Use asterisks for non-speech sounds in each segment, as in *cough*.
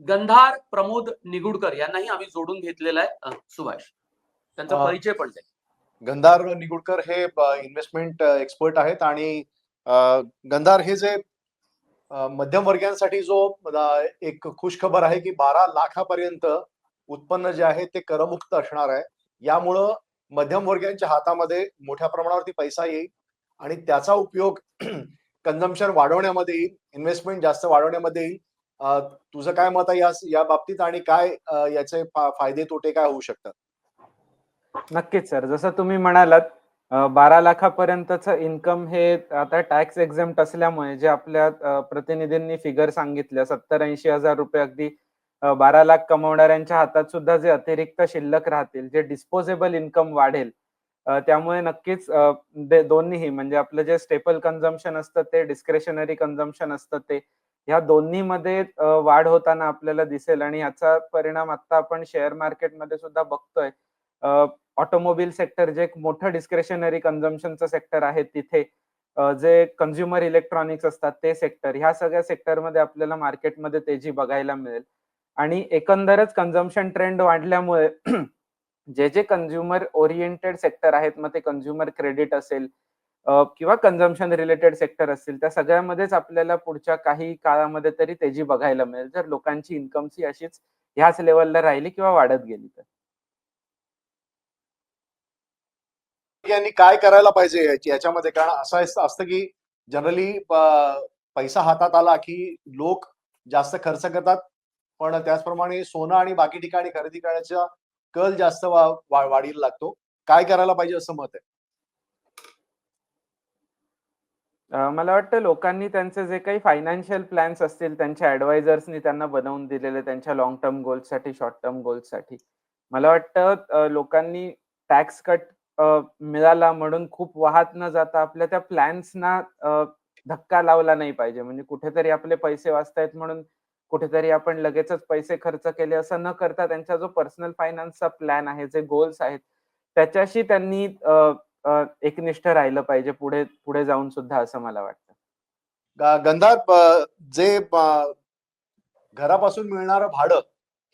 गंधार प्रमोद निगुडकर यांनाही आम्ही जोडून घेतलेला आहे सुभाष. त्यांचा परिचय पण. गंधार निगुडकर हे इन्व्हेस्टमेंट एक्सपर्ट आहेत आणि गंधार हे जे अ, मध्यमवर्गीयांसाठी जो एक खुश खबर आहे की बारा लाखापर्यंत उत्पन्न जे आहे ते करमुक्त असणार आहे. यामुळं मध्यमवर्गीयांच्या हातामध्ये मोठ्या प्रमाणावरती पैसा येईल आणि त्याचा उपयोग *clears throat* कन्झम्पशन वाढवण्यामध्ये येईल इन्व्हेस्टमेंट जास्त वाढवण्यामध्ये येईल. तुझं काय मत आहे या बाबतीत आणि काय याचे फायदे तोटे काय होऊ शकतात? नक्कीच सर. जसं तुम्ही म्हणालात बारा लाखापर्यंतचं इन्कम हे आता टॅक्स एक्झेम्प्ट असल्यामुळे जे आपल्या प्रतिनिधींनी फिगर सांगितल्या सत्तर ऐंशी हजार रुपये अगदी बारा लाख कमवणाऱ्यांच्या हातात सुद्धा जे अतिरिक्त शिल्लक राहतील जे डिस्पोजेबल इन्कम वाढेल त्यामुळे नक्कीच दोन्हीही म्हणजे आपलं जे स्टेपल कन्झम्पशन असतं ते डिस्क्रेशनरी कन्झम्पशन असतं ते ह्या दोन्हीमध्ये वाढ होताना आपल्याला दिसेल आणि याचा परिणाम आता आपण शेअर मार्केटमध्ये सुद्धा बघतोय. ऑटोमोबाईल सेक्टर जे एक मोठं डिस्क्रेशनरी कन्झम्पशनचं सेक्टर आहे तिथे जे कन्झ्युमर इलेक्ट्रॉनिक्स असतात ते सेक्टर ह्या सगळ्या सेक्टरमध्ये आपल्याला मार्केटमध्ये तेजी बघायला मिळेल. आणि एकंदरच कन्झम्पशन ट्रेंड वाढल्यामुळे *clears throat* जे जे कन्झ्युमर ओरिएंटेड सेक्टर आहेत मग ते कन्झ्युमर क्रेडिट असेल किंवा कन्झम्पन रिलेटेड सेक्टर असतील त्या सगळ्यामध्येच आपल्याला पुढच्या काही काळामध्ये तरी तेजी बघायला मिळेल. जर लोकांची इन्कमची अशीच ह्याच लेवलला राहिली किंवा वाढत गेली तर. यांनी काय करायला पाहिजे याची- याच्यामध्ये? कारण असं असतं की जनरली पैसा हातात आला की लोक जास्त खर्च करतात पण त्याचप्रमाणे सोनं आणि बाकी ठिकाणी खरेदी करण्याचा कल जास्त वा- वा- वाढीला लागतो. काय करायला पाहिजे असं मत आहे? मला वाटतं लोकांनी त्यांचे जे काही फायनान्शियल प्लॅन्स असतील त्यांच्या ऍडवायझर्सनी त्यांना बनवून दिलेले त्यांच्या लॉंग टर्म गोल्ससाठी शॉर्ट टर्म गोल्ससाठी मला वाटतं लोकांनी टॅक्स कट मिळाला म्हणून खूप वाहत न जाता आपल्या त्या प्लॅन्सना धक्का लावला नाही पाहिजे. म्हणजे कुठेतरी आपले पैसे वाचतायत म्हणून कुठेतरी आपण लगेचच पैसे खर्च केले असं न करता त्यांचा जो पर्सनल फायनान्सचा प्लॅन आहे जे गोल्स आहेत त्याच्याशी त्यांनी एकनिष्ठ राहिलं पाहिजे पुढे पुढे जाऊन सुद्धा असं मला वाटतं. गंधार जे घरापासून मिळणारं भाडं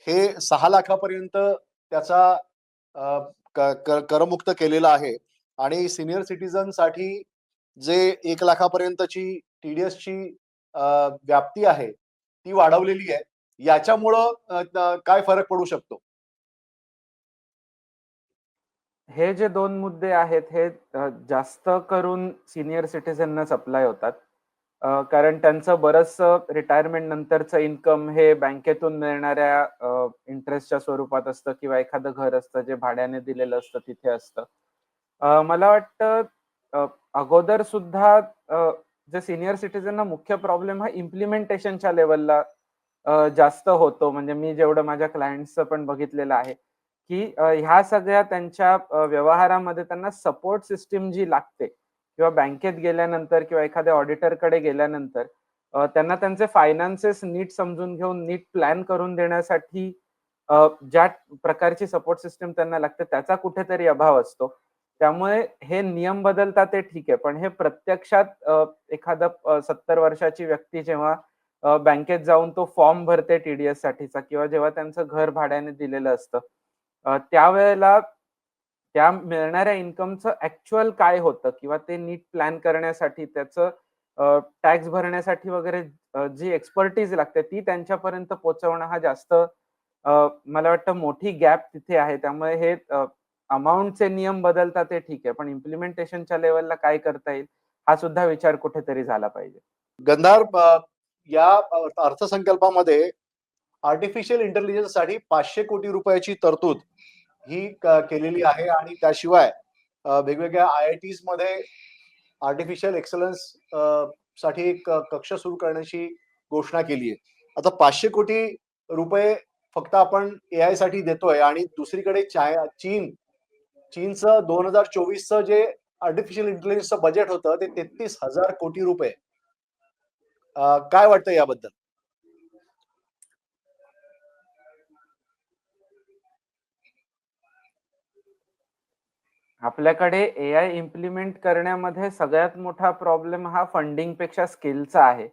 हे सहा लाखापर्यंत त्याचा करमुक्त केलेलं आहे. आणि सिनियर सिटीजनसाठी जे एक लाखापर्यंतची टीडीएस ची व्याप्ती आहे ती वाढवलेली आहे. याच्यामुळं काय फरक पडू शकतो? हे जे दोन मुद्दे आहेत हे जास्त करून सिनियर सिटीझननाच अप्लाय होतात. कारण त्यांचं बरंच रिटायरमेंट नंतरचं इन्कम हे बँकेतून मिळणाऱ्या इंटरेस्टच्या स्वरूपात असतं किंवा एखादं घर असतं जे भाड्याने दिलेलं असतं तिथे असतं. मला वाटतं अगोदर सुद्धा जे सिनियर सिटीजनना मुख्य प्रॉब्लेम हा इम्प्लिमेंटेशनच्या लेवलला जास्त होतो. म्हणजे मी जेवढं माझ्या क्लायंटचं पण बघितलेलं आहे की ह्या सगळ्या त्यांच्या व्यवहारामध्ये त्यांना सपोर्ट सिस्टीम जी लागते किंवा बँकेत गेल्यानंतर किंवा एखाद्या ऑडिटरकडे गेल्यानंतर त्यांना त्यांचे फायनान्सेस नीट समजून घेऊन नीट प्लॅन करून देण्यासाठी ज्या प्रकारची सपोर्ट सिस्टीम त्यांना लागते त्याचा कुठेतरी अभाव असतो. त्यामुळे हे नियम बदलतात ते ठीक आहे पण हे प्रत्यक्षात अ, एखादा सत्तर वर्षाची व्यक्ती जेव्हा बँकेत जाऊन तो फॉर्म भरते टीडीएस साठीचा किंवा जेव्हा त्यांचं घर भाड्याने दिलेलं असतं त्यावेळेला त्या मिळणाऱ्या इन्कमचं ऍक्च्युअल काय होतं? किंवा ते नीट प्लॅन करण्यासाठी त्याचं टॅक्स भरण्यासाठी वगैरे जी एक्सपर्टीज लागते ती त्यांच्यापर्यंत पोहोचवणं हा जास्त मला वाटतं मोठी गॅप तिथे आहे. त्यामुळे हे अमाऊंटचे नियम बदलतात ते ठीक आहे. पण इम्प्लिमेंटेशनच्या लेवलला काय करता येईल हा सुद्धा विचार कुठेतरी झाला पाहिजे. गंधार या अर्थसंकल्पामध्ये आर्टिफिशियल इंटेलिजन्ससाठी पाचशे कोटी रुपयाची तरतूद ही केलेली आहे आणि त्याशिवाय वेगवेगळ्या आय आय टीजमध्ये आर्टिफिशियल एक्सलन्ससाठी एक कक्ष सुरू करण्याची घोषणा केली आहे आता पाचशे कोटी रुपये फक्त आपण ए आयसाठी देतोय आणि दुसरीकडे चाय चीन चीनचं दोन हजार चोवीसचं जे आर्टिफिशियल इंटेलिजन्सचं बजेट होतं ते तेहतीस हजार कोटी रुपये. काय वाटतं याबद्दल? आपल्याकडे ए आय इम्प्लिमेंट करण्यामध्ये सगळ्यात मोठा प्रॉब्लेम हा फंडिंगपेक्षा स्किलचा आहे.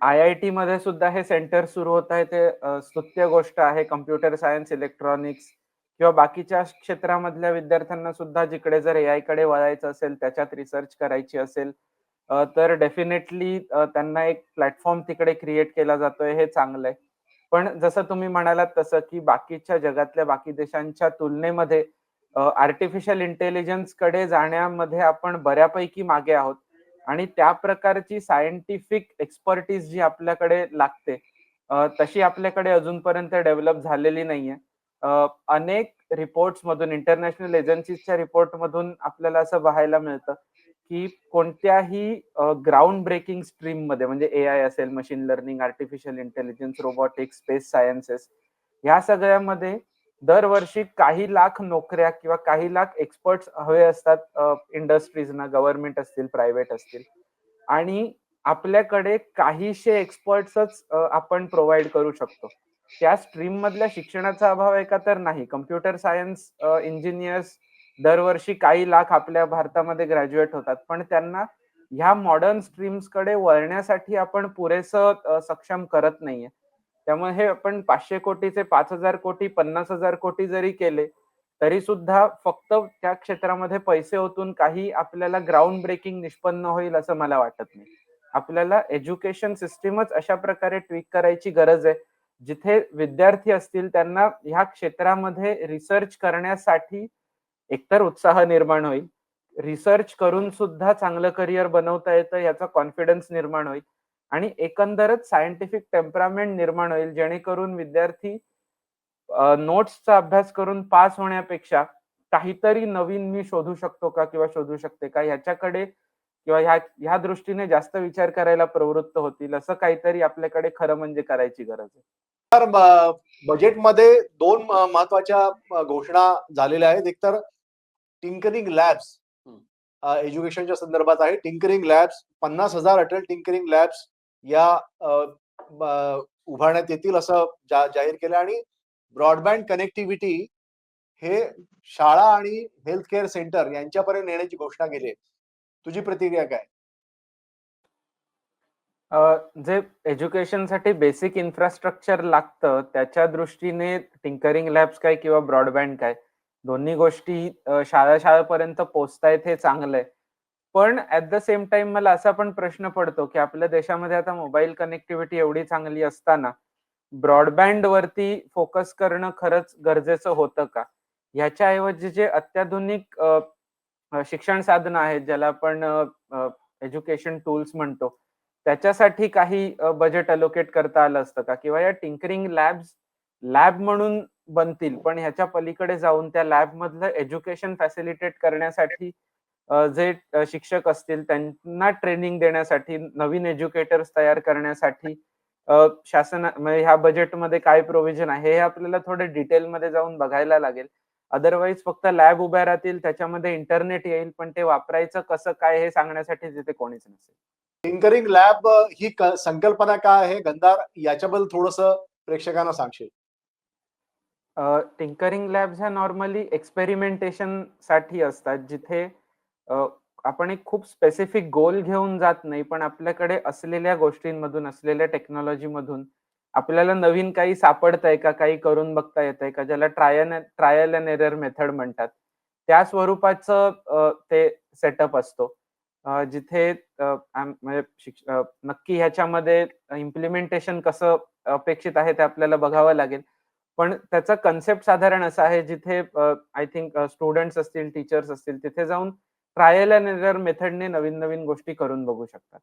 आय आय टी मध्ये सुद्धा हे सेंटर सुरू होत आहे. ते स्तुत्य गोष्ट आहे. कम्प्युटर सायन्स इलेक्ट्रॉनिक्स किंवा बाकीच्या क्षेत्रामधल्या विद्यार्थ्यांना सुद्धा जिकडे जर ए आयकडे वळायचं असेल त्याच्यात रिसर्च करायची असेल तर डेफिनेटली त्यांना एक प्लॅटफॉर्म तिकडे क्रिएट केला जातोय हे चांगलं आहे पण जसं तुम्ही म्हणालात तसं की बाकीच्या जगातल्या बाकी देशांच्या तुलनेमध्ये आर्टिफिशियल इंटेलिजन्सकडे जाण्यामध्ये आपण बऱ्यापैकी मागे आहोत. आणि त्या प्रकारची सायंटिफिक एक्सपर्टीज जी आपल्याकडे लागते तशी आपल्याकडे अजूनपर्यंत डेव्हलप झालेली नाहीये. अनेक रिपोर्ट्स मधून इंटरनॅशनल एजन्सीजच्या रिपोर्ट मधून आपल्याला असं पाहायला मिळतं की कोणत्याही ग्राउंड ब्रेकिंग स्ट्रीममध्ये म्हणजे ए आय असेल machine learning artificial intelligence robotics space sciences ह्या सगळ्यामध्ये दरवर्षी काही लाख नोकऱ्या किंवा काही लाख एक्सपर्ट्स हवे असतात इंडस्ट्रीजना गव्हर्नमेंट असतील प्रायव्हेट असतील. आणि आपल्याकडे काहीशे एक्सपर्ट्सच आपण प्रोव्हाइड करू शकतो. त्या स्ट्रीम मधल्या शिक्षणाचा अभाव आहे का तर नाही. कम्प्युटर सायन्स इंजिनियर्स दरवर्षी काही लाख आपल्या भारतामध्ये ग्रॅज्युएट होतात. पण त्यांना ह्या मॉडर्न स्ट्रीम्सकडे वळण्यासाठी आपण पुरेसं सक्षम करत नाहीये. त्यामुळे हे आपण पाचशे कोटीचे पाच हजार कोटी पन्नास हजार कोटी जरी केले तरी सुद्धा फक्त त्या क्षेत्रामध्ये पैसे ओतून काही आपल्याला ग्राउंड ब्रेकिंग निष्पन्न होईल असं मला वाटत नाही. आपल्याला एज्युकेशन सिस्टीमच अशा प्रकारे ट्विक करायची गरज आहे. जिथे विद्यार्थी असतील त्यांना ह्या क्षेत्रामध्ये रिसर्च करण्यासाठी एकतर उत्साह निर्माण होईल. रिसर्च करून सुद्धा चांगलं करिअर बनवता येतं याचा कॉन्फिडन्स निर्माण होईल. आणि एकंदरच सायंटिफिक टेम्परामेंट निर्माण होईल जेणेकरून विद्यार्थी नोट्सचा अभ्यास करून पास होण्यापेक्षा काहीतरी नवीन मी शोधू शकतो का किंवा शोधू शकते का ह्याच्याकडे किंवा ह्या ह्या दृष्टीने जास्त विचार करायला प्रवृत्त होतील असं काहीतरी आपल्याकडे खरं म्हणजे करायची गरज आहे. तर बजेटमध्ये दोन महत्त्वाच्या घोषणा झालेल्या आहेत. एकतर टिंकरिंग लॅब्स. एज्युकेशनच्या संदर्भात आहे. टिंकरिंग लॅब्स पन्नास हजार अटल टिंकरिंग लॅब्स या उभारण्यात येतील असं जा- जाहीर केलं आणि ब्रॉडबँड कनेक्टिव्हिटी हे शाळा आणि हेल्थ केअर सेंटर यांच्यापर्यंत नेण्याची घोषणा केली आहे. तुझी प्रतिक्रिया काय? जे एज्युकेशनसाठी बेसिक इन्फ्रास्ट्रक्चर लागतं त्याच्या दृष्टीने टिंकरिंग लॅब्स काय किंवा ब्रॉडबँड काय दोन्ही गोष्टी शाळा शाळेपर्यंत पोहोचतायत हे चांगलं आहे पण ऍट द सेम टाइम मला असा पण प्रश्न पडतो की आपल्या देशामध्ये आता मोबाईल कनेक्टिव्हिटी एवढी चांगली असताना ब्रॉडबँड वरती फोकस करणं खरंच गरजेचं होतं का? ह्याच्याऐवजी जे अत्याधुनिक शिक्षण साधनं आहेत ज्याला आपण एज्युकेशन टूल्स म्हणतो त्याच्यासाठी काही बजेट अलोकेट करता आलं असतं का? किंवा या टिंकरिंग लॅब्स लॅब म्हणून बनतील पण ह्याच्या पलीकडे जाऊन त्या लॅब मधलं एज्युकेशन फॅसिलिटेट करण्यासाठी जे शिक्षक असतील त्यांना ट्रेनिंग देण्यासाठी नवीन एज्युकेटर्स तयार करण्यासाठी शासन म्हणजे ह्या बजेटमध्ये काय प्रोव्हिजन आहे हे आपल्याला थोडे डिटेलमध्ये जाऊन बघायला लागेल. अदरवाईज फक्त लॅब उभ्या राहतील त्याच्यामध्ये इंटरनेट येईल पण ते वापरायचं कसं काय हे सांगण्यासाठी तिथे कोणीच नसेल. टिंकरिंग लॅब ही संकल्पना काय आहे? गंधार याच्याबद्दल थोडस प्रेक्षकांना सांगशील. टिंकरिंग लॅब्स ह्या नॉर्मली एक्सपेरिमेंटेशनसाठी असतात जिथे आपण एक खूप स्पेसिफिक गोल घेऊन जात नाही पण आपल्याकडे असलेल्या गोष्टींमधून असलेल्या टेक्नॉलॉजी मधून आपल्याला नवीन काही सापडतंय का काही करून बघता येतंय का ज्याला trial trial and error method म्हणतात. त्या स्वरूपाचं ते सेटअप असतो. जिथे म्हणजे शिक्ष- नक्की ह्याच्यामध्ये इम्प्लिमेंटेशन कसं अपेक्षित आहे ते आपल्याला बघावं लागेल. पण त्याचा कन्सेप्ट साधारण असा आहे जिथे आय थिंक स्टुडंट्स असतील टीचर्स असतील तिथे जाऊन ट्रायल अँड एरर मेथडने नवीन नवीन गोष्टी करून बघू शकतात.